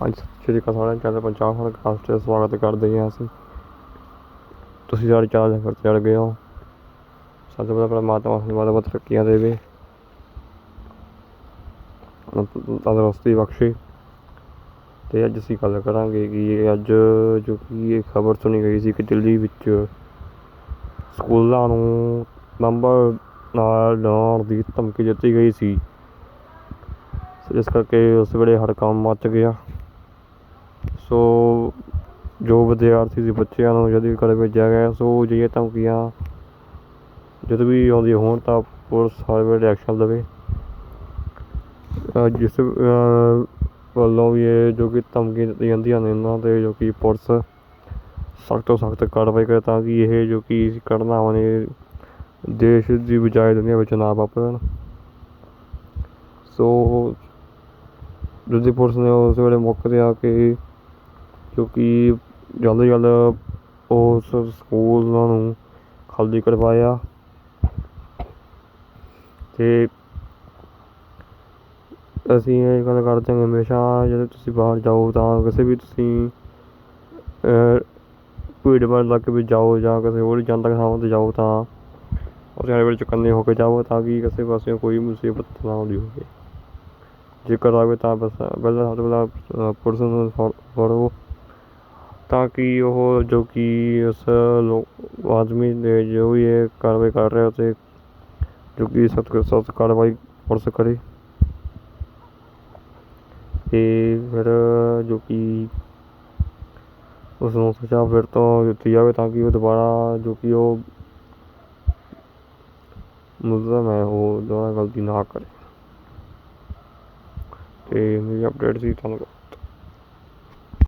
ਹਾਂਜੀ, ਸਤਿ ਸ਼੍ਰੀ ਅਕਾਲ ਸਾਰਿਆਂ ਚੈਨਲ ਪੰਜਾਬ ਹੁਣ ਤੇ ਸਵਾਗਤ ਕਰਦੇ ਹਾਂ ਅਸੀਂ। ਤੁਸੀਂ ਸਾਡੇ ਚੈਨਲ ਤੇ ਚੜ ਗਏ ਹੋ। ਸਾਡੇ ਬੜਾ ਪਰਮਾਤਮਾ ਤੁਹਾਨੂੰ ਬਹੁਤ ਬਹੁਤ ਤਰੱਕੀਆਂ ਦੇਵੇ ਤੰਦਰੁਸਤੀ ਬਖਸ਼ੇ। ਤੇ ਅੱਜ ਅਸੀਂ ਗੱਲ ਕਰਾਂਗੇ ਕਿ ਇਹ ਅੱਜ ਜੋ ਕਿ ਇਹ ਖਬਰ ਸੁਣੀ ਗਈ ਸੀ ਕਿ ਦਿੱਲੀ ਵਿੱਚ ਸਕੂਲਾਂ ਨੂੰ ਨੰਬਰ ਨਾਲ ਲਾਉਣ ਦੀ ਧਮਕੀ ਦਿੱਤੀ ਗਈ ਸੀ। ਜਿਸ ਕਰਕੇ ਉਸ ਵੇਲੇ ਹੜਕੰਪ ਮੱਚ ਗਿਆ। ਸੋ ਜੋ ਵਿਦਿਆਰਥੀ ਦੇ ਬੱਚਿਆਂ ਨੂੰ ਜਦ ਘਰ ਭੇਜਿਆ ਗਿਆ ਸੋ ਜੇ ਧਮਕੀਆਂ ਜਦ ਵੀ ਆਉਂਦੀਆਂ ਹੋਣ ਤਾਂ ਪੁਲਿਸ ਹਰ ਵੇਲੇ ਐਕਸ਼ਨ ਲਵੇ। ਜਿਸ ਵੱਲੋਂ ਵੀ ਇਹ ਜੋ ਕਿ ਧਮਕੀਆਂ ਦਿੱਤੀਆਂ ਜਾਂਦੀਆਂ ਨੇ ਇਹਨਾਂ 'ਤੇ ਜੋ ਕਿ ਪੁਲਿਸ ਸਖਤ ਤੋਂ ਸਖਤ ਕਾਰਵਾਈ ਕਰੇ ਤਾਂ ਕਿ ਇਹ ਜੋ ਕਿ ਘਟਨਾਵਾਂ ਨੇ ਦੇਸ਼ ਦੀ ਬਜਾਏ ਦੁਨੀਆ ਵਿੱਚ ਨਾ ਵਾਪਰਨ। ਸੋ ਜਦੋਂ ਪੁਲਿਸ ਨੇ ਉਸ ਵੇਲੇ ਮੌਕੇ 'ਤੇ ਆ ਕੇ ਕਿਉਂਕਿ ਜਲਦ ਜਲਦ ਉਸ ਸਕੂਲਾਂ ਨੂੰ ਖਾਲੀ ਕਰਵਾਇਆ। ਅਤੇ ਅਸੀਂ ਇਹ ਗੱਲ ਕਰਦੇ ਹਾਂ ਹਮੇਸ਼ਾ, ਜਦੋਂ ਤੁਸੀਂ ਬਾਹਰ ਜਾਓ ਤਾਂ ਕਿਸੇ ਵੀ ਤੁਸੀਂ ਭੀੜ ਭਾੜ ਇਲਾਕੇ ਵਿੱਚ ਜਾਓ ਜਾਂ ਕਿਸੇ ਹੋਰ ਜਨਤਕ ਥਾਵਾਂ 'ਤੇ ਜਾਓ ਤਾਂ ਉਸ ਵਾਲੇ ਵੇਲੇ ਚੁਕੰਨੇ ਹੋ ਕੇ ਜਾਓ ਤਾਂ ਕਿ ਕਿਸੇ ਪਾਸਿਓਂ ਕੋਈ ਮੁਸੀਬਤ ਨਾ ਆਉਂਦੀ ਹੋਵੇ। ਜੇਕਰ ਆਵੇ ਤਾਂ ਬਸ ਪਹਿਲਾਂ ਸਭ ਤੋਂ ਪਹਿਲਾਂ ਪੁਲਿਸ ਨੂੰ ਫੜ- ਫੜੋ। ਤਾਂ ਕਿ ਉਹ ਜੋ ਕਿ ਉਸ ਲੋ, ਆਦਮੀ ਦੇ ਜੋ ਵੀ ਇਹ ਕਾਰਵਾਈ ਕਰ ਰਿਹਾ ਤੇ ਜੋ ਕਿ ਸਖਤ ਸਖਤ ਕਾਰਵਾਈ ਪੁਲਿਸ ਕਰੇ। ਤੇ ਫਿਰ ਜੋ ਕਿ ਉਸ ਨੂੰ ਸਜ਼ਾ ਫਿਰ ਤੋਂ ਦਿੱਤੀ ਜਾਵੇ ਤਾਂ ਕਿ ਉਹ ਦੁਬਾਰਾ ਜੋ ਕਿ ਉਹ ਮੁਲਜ਼ਮ ਹੈ, ਉਹ ਦੁਬਾਰਾ ਗਲਤੀ ਨਾ ਕਰੇ। ਅਤੇ ਮੇਰੀ ਅਪਡੇਟ ਸੀ, ਧੰਨਵਾਦ।